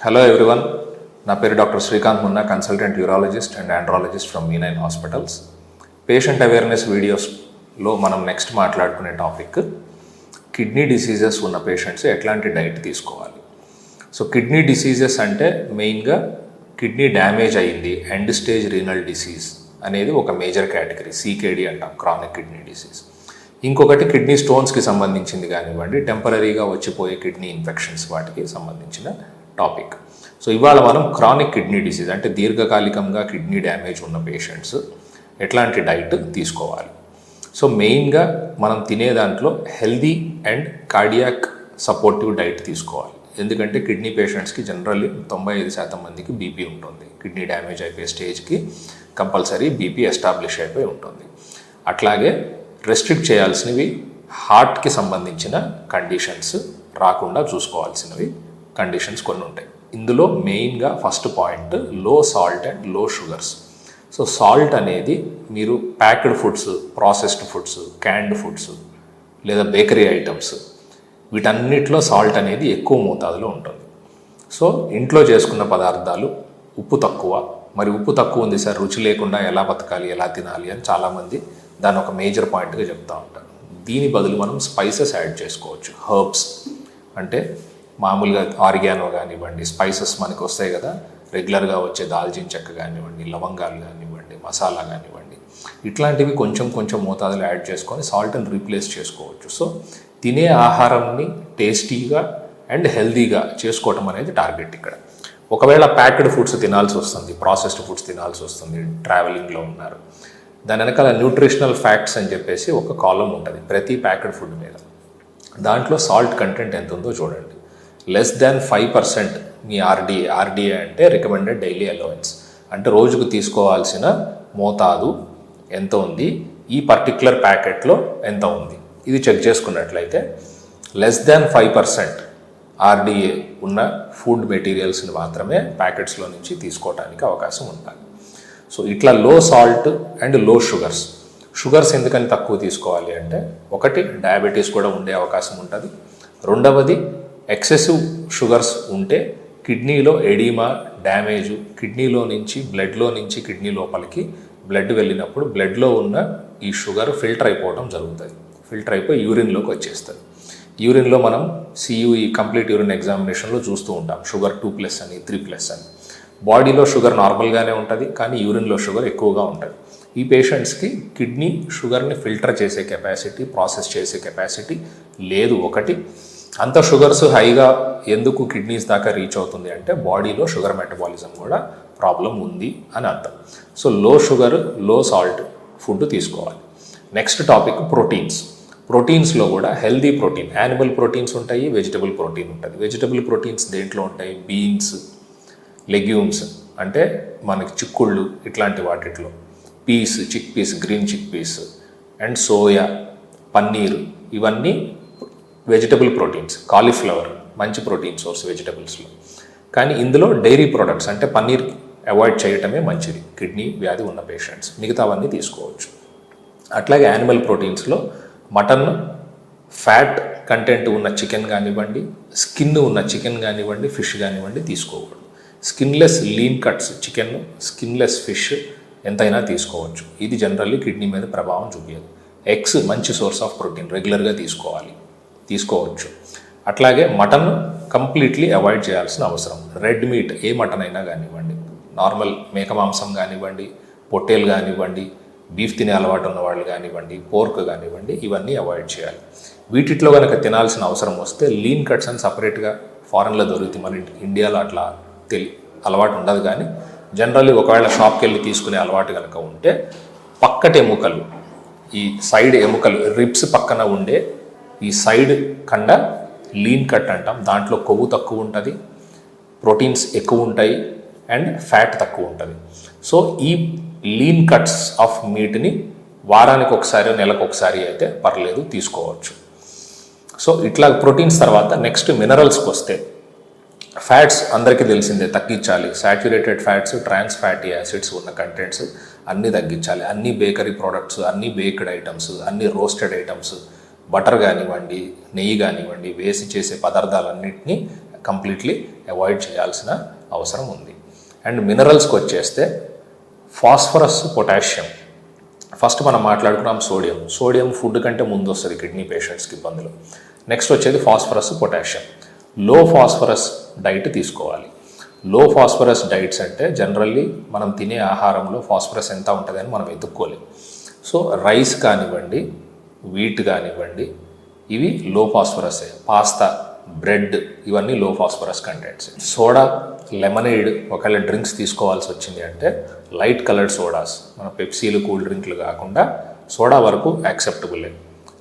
Hello everyone నా పేరు doctor Srikanth Munna consultant urologist and andrologist from V nine hospitals patient awareness వీడియోస్లో మనం next మాట్లాడుకునే topic kidney diseases ఉన్న patients ఎట్లాంటి డైట్ తీసుకోవాలి? సో కిడ్నీ డిసీజెస్ అంటే మెయిన్గా కిడ్నీ డ్యామేజ్ అయ్యింది ఎండ్ స్టేజ్ రీనల్ డిసీజ్ అనేది ఒక మేజర్ కేటగిరీ సీకేడీ అంటాం క్రానిక్ కిడ్నీ డిసీజ్ ఇంకొకటి కిడ్నీ స్టోన్స్కి సంబంధించింది కానివ్వండి టెంపరీగా వచ్చిపోయే కిడ్నీ ఇన్ఫెక్షన్స్ వాటికి సంబంధించిన టాపిక్ సో ఇవాళ మనం క్రానిక్ కిడ్నీ డిసీజ్ అంటే దీర్ఘకాలికంగా కిడ్నీ డ్యామేజ్ ఉన్న పేషెంట్స్ ఎట్లాంటి డైట్ తీసుకోవాలి. సో మెయిన్గా మనం తినే దాంట్లో healthy and cardiac supportive diet తీసుకోవాలి. ఎందుకంటే కిడ్నీ పేషెంట్స్కి జనరల్లీ తొంభై ఐదు శాతం మందికి బీపీ ఉంటుంది. కిడ్నీ డ్యామేజ్ అయిపోయే స్టేజ్కి కంపల్సరీ బీపీ ఎస్టాబ్లిష్ అయిపోయి ఉంటుంది. అట్లాగే రెస్ట్రిక్ట్ చేయాల్సినవి హార్ట్కి సంబంధించిన కండిషన్స్ రాకుండా చూసుకోవాల్సినవి కండిషన్స్ కొన్ని ఉంటాయి. ఇందులో మెయిన్గా ఫస్ట్ పాయింట్లో సాల్ట్ అండ్లో షుగర్స్ సో సాల్ట్ అనేది మీరు packed foods processed foods canned foods లేదా బేకరీ ఐటమ్స్ వీటన్నిటిలో సాల్ట్ అనేది ఎక్కువ మోతాదులో ఉంటుంది. సో ఇంట్లో చేసుకున్న పదార్థాలు ఉప్పు తక్కువ. మరి ఉప్పు తక్కువ ఉంది సార్ రుచి లేకుండా ఎలా బతకాలి ఎలా తినాలి అని చాలామంది దాని ఒక మేజర్ పాయింట్గా చెప్తూ ఉంటారు. దీని బదులు మనం స్పైసెస్ యాడ్ చేసుకోవచ్చు. హర్బ్స్ అంటే మామూలుగా ఆర్గానో కానివ్వండి స్పైసెస్ మనకు వస్తాయి కదా. రెగ్యులర్గా వచ్చే దాల్చిన చెక్క కానివ్వండి లవంగాలు కానివ్వండి మసాలా కానివ్వండి ఇట్లాంటివి కొంచెం కొంచెం మోతాదులో యాడ్ చేసుకొని సాల్ట్ని రీప్లేస్ చేసుకోవచ్చు. సో తినే ఆహారంని టేస్టీగా అండ్ హెల్దీగా చేసుకోవటం అనేది టార్గెట్ ఇక్కడ. ఒకవేళ ప్యాక్డ్ ఫుడ్స్ తినాల్సి వస్తుంది ప్రాసెస్డ్ ఫుడ్స్ తినాల్సి వస్తుంది ట్రావెలింగ్లో ఉన్నారు. దాని వెనకాల న్యూట్రిషనల్ ఫ్యాక్ట్స్ అని చెప్పేసి ఒక కాలం ఉంటుంది ప్రతి ప్యాక్డ్ ఫుడ్ మీద. దాంట్లో సాల్ట్ కంటెంట్ ఎంత ఉందో చూడండి. లెస్ దాన్ ఫైవ్ పర్సెంట్ మీ ఆర్డీఏ ఆర్డీఏ అంటే రికమెండెడ్ డైలీ అలవెన్స్ అంటే రోజుకు తీసుకోవాల్సిన మోతాదు ఎంత ఉంది? ఈ పర్టిక్యులర్ ప్యాకెట్లో ఎంత ఉంది? ఇది చెక్ చేసుకున్నట్లయితే less than five percent RDA ఉన్న ఫుడ్ మెటీరియల్స్ని మాత్రమే ప్యాకెట్స్లో నుంచి తీసుకోవడానికి అవకాశం ఉండాలి. సో ఇట్లా లో సాల్ట్ అండ్లో షుగర్స్ షుగర్స్ ఎందుకని తక్కువ తీసుకోవాలి అంటే ఒకటి డయాబెటీస్ కూడా ఉండే అవకాశం ఉంటుంది. రెండవది ఎక్సెసివ్ షుగర్స్ ఉంటే కిడ్నీలో ఎడీమా డ్యామేజు కిడ్నీలో నుంచి బ్లడ్లో నుంచి కిడ్నీ లోపలికి బ్లడ్ వెళ్ళినప్పుడు బ్లడ్లో ఉన్న ఈ షుగర్ ఫిల్టర్ అయిపోవడం జరుగుతుంది ఫిల్టర్ అయిపోయి యూరిన్లోకి వచ్చేస్తుంది యూరిన్లో మనం సియూఈ కంప్లీట్ యూరిన్ ఎగ్జామినేషన్లో చూస్తూ ఉంటాం. షుగర్ టూ ప్లస్ అని త్రీ ప్లస్ అని. బాడీలో షుగర్ నార్మల్గానే ఉంటుంది కానీ యూరిన్లో షుగర్ ఎక్కువగా ఉంటుంది. ఈ పేషెంట్స్కి కిడ్నీ షుగర్ని ఫిల్టర్ చేసే కెపాసిటీ ప్రాసెస్ చేసే కెపాసిటీ లేదు ఒకటి. అంత షుగర్స్ హైగా ఎందుకు కిడ్నీస్ దాకా రీచ్ అవుతుంది అంటే బాడీలో షుగర్ మెటబాలిజం కూడా ప్రాబ్లం ఉంది అని అర్థం. సో లో షుగర్లో సాల్ట్ ఫుడ్ తీసుకోవాలి. Next topic proteins. ప్రోటీన్స్లో కూడా హెల్దీ ప్రోటీన్ యానిమల్ ప్రోటీన్స్ ఉంటాయి వెజిటబుల్ ప్రోటీన్ ఉంటుంది. వెజిటబుల్ ప్రోటీన్స్ దేంట్లో ఉంటాయి? బీన్స్ లెగ్యూమ్స్ అంటే మనకి చిక్కుళ్ళు ఇట్లాంటి వాటిట్లో. Peas chick peas green chick peas and soya paneer ఇవన్నీ వెజిటబుల్ ప్రోటీన్స్ కాలీఫ్లవర్ మంచి ప్రోటీన్ సోర్స్ వెజిటబుల్స్లో. కానీ ఇందులో డైరీ ప్రొడక్ట్స్ అంటే పన్నీర్ అవాయిడ్ చేయటమే మంచిది. కిడ్నీ వ్యాధి ఉన్న పేషెంట్స్. మిగతావన్నీ తీసుకోవచ్చు. అట్లాగే యానిమల్ ప్రోటీన్స్లో మటన్ ఫ్యాట్ కంటెంట్ ఉన్న చికెన్ కానివ్వండి స్కిన్ ఉన్న చికెన్ కానివ్వండి ఫిష్ కానివ్వండి తీసుకోకూడదు. Skinless lean cuts chicken skinless fish ఎంతైనా తీసుకోవచ్చు. ఇది జనరల్లీ కిడ్నీ మీద ప్రభావం చూపించదు ఎగ్స్ మంచి సోర్స్ ఆఫ్ ప్రోటీన్ రెగ్యులర్గా తీసుకోవాలి. తీసుకోవచ్చు. అట్లాగే మటన్ కంప్లీట్లీ అవాయిడ్ చేయాల్సిన అవసరం. రెడ్ మీట్ ఏ మటన్ అయినా కానివ్వండి. నార్మల్ మేక మాంసం కానివ్వండి పొట్టేలు కానివ్వండి బీఫ్ తినే అలవాటు ఉన్న వాళ్ళు కానివ్వండి పోర్క్ కానివ్వండి ఇవన్నీ అవాయిడ్ చేయాలి. వీటిట్లో కనుక తినాల్సిన అవసరం వస్తే లీన్ కట్స్ అని సపరేట్గా ఫారెన్లో దొరుకుతాయి. మన ఇండియాలో అట్లా తెలి అలవాటు ఉండదు కానీ జనరల్లీ ఒకవేళ షాప్కి వెళ్ళి తీసుకునే అలవాటు కనుక ఉంటే పక్కటి ఎముకలు. ఈ సైడ్ ఎముకలు రిబ్స్ పక్కన ఉండే ఈ సైడ్ కండ లీన్ కట్ అంటాం. దాంట్లో కొవ్వు తక్కువ ఉంటుంది ప్రోటీన్స్ ఎక్కువ ఉంటాయి అండ్ ఫ్యాట్ తక్కువ ఉంటుంది. సో ఈ లీన్ కట్స్ ఆఫ్ మీట్ని వారానికి ఒకసారి నెలకు ఒకసారి అయితే పర్లేదు తీసుకోవచ్చు. సో ఇట్లా ప్రోటీన్స్ తర్వాత నెక్స్ట్ మినరల్స్కి వస్తే ఫ్యాట్స్ అందరికీ తెలిసిందే తగ్గించాలి. Saturated fats trans fatty acids ఉన్న కంటెంట్స్ అన్నీ తగ్గించాలి. అన్ని బేకరీ ప్రోడక్ట్స్ అన్ని బేక్డ్ ఐటమ్స్ అన్ని రోస్టెడ్ ఐటమ్స్ బటర్ కానివ్వండి నెయ్యి కానివ్వండి వేసి చేసే పదార్థాలన్నింటినీ కంప్లీట్లీ అవాయిడ్ చేయాల్సిన అవసరం ఉంది. అండ్ మినరల్స్కి వచ్చేస్తే ఫాస్ఫరస్ పొటాషియం. ఫస్ట్ మనం మాట్లాడుకున్నాం సోడియం. సోడియం ఫుడ్ కంటే ముందు వస్తుంది కిడ్నీ పేషెంట్స్కి ఇబ్బందులు. నెక్స్ట్ వచ్చేది phosphorus potassium. Low phosphorus diet తీసుకోవాలి. లో ఫాస్ఫరస్ డైట్స్ అంటే జనరల్లీ మనం తినే ఆహారంలో ఫాస్ఫరస్ ఎంత ఉంటుందని మనం ఎత్తుక్కోలేం సో రైస్ కానివ్వండి వీట్ కానివ్వండి ఇవి లో ఫాస్ఫరస్ పాస్తా బ్రెడ్ ఇవన్నీ low phosphorus contents soda lemonade ఒకవేళ డ్రింక్స్ తీసుకోవాల్సి వచ్చింది అంటే లైట్ కలర్డ్ సోడాస్ మన పెప్సీలు కూల్ డ్రింక్లు కాకుండా సోడా వరకు యాక్సెప్టబులే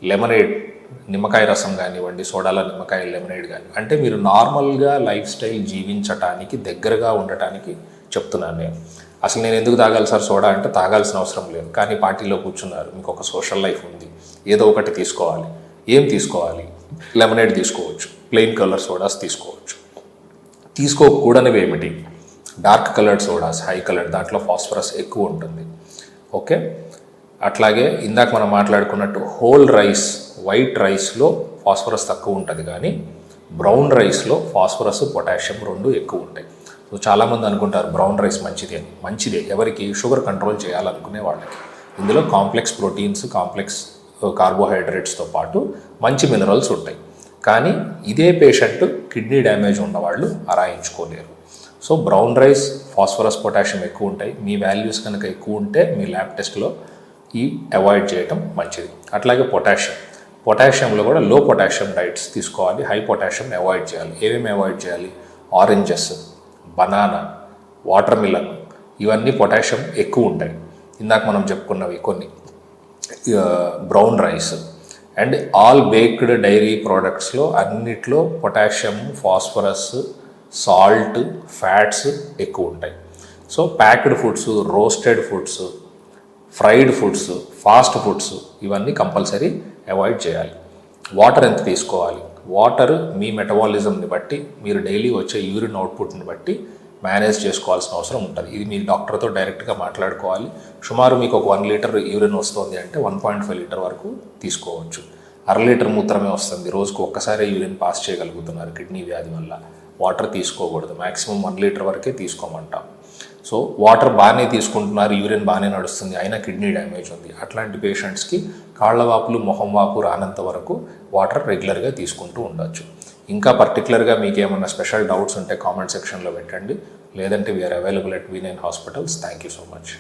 లెమనేడ్ నిమ్మకాయ రసం కానివ్వండి సోడాల నిమ్మకాయ లెమనేడ్ కానీ అంటే మీరు నార్మల్గా లైఫ్ స్టైల్ జీవించటానికి దగ్గరగా ఉండటానికి చెప్తున్నాను నేను. అసలు నేను ఎందుకు తాగాలి సార్? సోడా అంటే తాగాల్సిన అవసరం లేదు. కానీ పార్టీలో కూర్చున్నారు. మీకు ఒక సోషల్ లైఫ్ ఉంది. ఏదో ఒకటి తీసుకోవాలి. ఏం తీసుకోవాలి? లెమనేడ్ తీసుకోవచ్చు. ప్లెయిన్ కలర్ సోడాస్ తీసుకోవచ్చు. తీసుకోకూడనివి ఏమిటి? Dark coloured sodas high colour దాంట్లో ఫాస్ఫరస్ ఎక్కువ ఉంటుంది. ఓకే అట్లాగే ఇందాక మనం మాట్లాడుకున్నట్టు హోల్ రైస్ వైట్ రైస్లో ఫాస్ఫరస్ తక్కువ ఉంటుంది కానీ బ్రౌన్ రైస్లో ఫాస్ఫరస్ పొటాషియం రెండు ఎక్కువ ఉంటాయి. సో చాలామంది అనుకుంటారు బ్రౌన్ రైస్ మంచిది అని. మంచిదే. ఎవరికి? షుగర్ కంట్రోల్ చేయాలనుకునే వాళ్ళకి. ఇందులో కాంప్లెక్స్ ప్రోటీన్స్ కాంప్లెక్స్ కార్బోహైడ్రేట్స్తో పాటు మంచి మినరల్స్ ఉంటాయి. కానీ ఇదే పేషెంట్ కిడ్నీ డ్యామేజ్ ఉన్నవాళ్ళు అరాయించుకోలేరు so brown rice phosphorus potassium ఎక్కువ ఉంటాయి. మీ వాల్యూస్ కనుక ఎక్కువ ఉంటే మీ ల్యాబ్ టెస్ట్లో ఈ అవాయిడ్ చేయటం మంచిది. అట్లాగే పొటాషియం. పొటాషియంలో కూడా లో పొటాషియం డైట్స్ తీసుకోవాలి. హై పొటాషియం అవాయిడ్ చేయాలి. ఏమేమి అవాయిడ్ చేయాలి? ఆరెంజెస్ బనానా వాటర్ మిలన్ ఇవన్నీ పొటాషియం ఎక్కువ ఉంటాయి. ఇందాక మనం చెప్పుకున్నవి కొన్ని. Brown rice. And all baked dairy ప్రోడక్ట్స్లో అన్నిట్లో పొటాషియం ఫాస్ఫరస్ సాల్ట్ ఫ్యాట్స్ ఎక్కువ ఉంటాయి. So packed foods roasted foods fried foods fast foods ఇవన్నీ కంపల్సరీ అవాయిడ్ చేయాలి. వాటర్ ఎంత తీసుకోవాలి? వాటర్ మీ మెటబాలిజంని బట్టి మీరు డైలీ వచ్చే యూరిన్ అవుట్పుట్ని బట్టి మేనేజ్ చేసుకోవాల్సిన అవసరం ఉంటుంది. ఇది మీ డాక్టర్తో డైరెక్ట్గా మాట్లాడుకోవాలి. సుమారు మీకు ఒక వన్ లీటర్ యూరిన్ వస్తుంది అంటే వన్ పాయింట్ ఫైవ్ లీటర్ వరకు తీసుకోవచ్చు. అర లీటర్ మూత్రమే వస్తుంది. రోజుకు ఒక్కసారి యూరిన్ పాస్ చేయగలుగుతున్నారు కిడ్నీ వ్యాధి వల్ల. వాటర్ తీసుకోకూడదు. మ్యాక్సిమం వన్ లీటర్ వరకే తీసుకోమంటాం. సో వాటర్ బాగానే తీసుకుంటున్నారు యూరిన్ బాగానే నడుస్తుంది అయినా కిడ్నీ డ్యామేజ్ ఉంది. అట్లాంటి పేషెంట్స్కి కాళ్ళ వాపులు మొహం వాపు రానంత వరకు వాటర్ రెగ్యులర్గా తీసుకుంటూ ఉండొచ్చు. ఇంకా పర్టికులర్గా మీకు ఏమైనా స్పెషల్ డౌట్స్ ఉంటే కామెంట్ సెక్షన్లో పెట్టండి. లేదంటే we're available at V nine hospitals thank you so much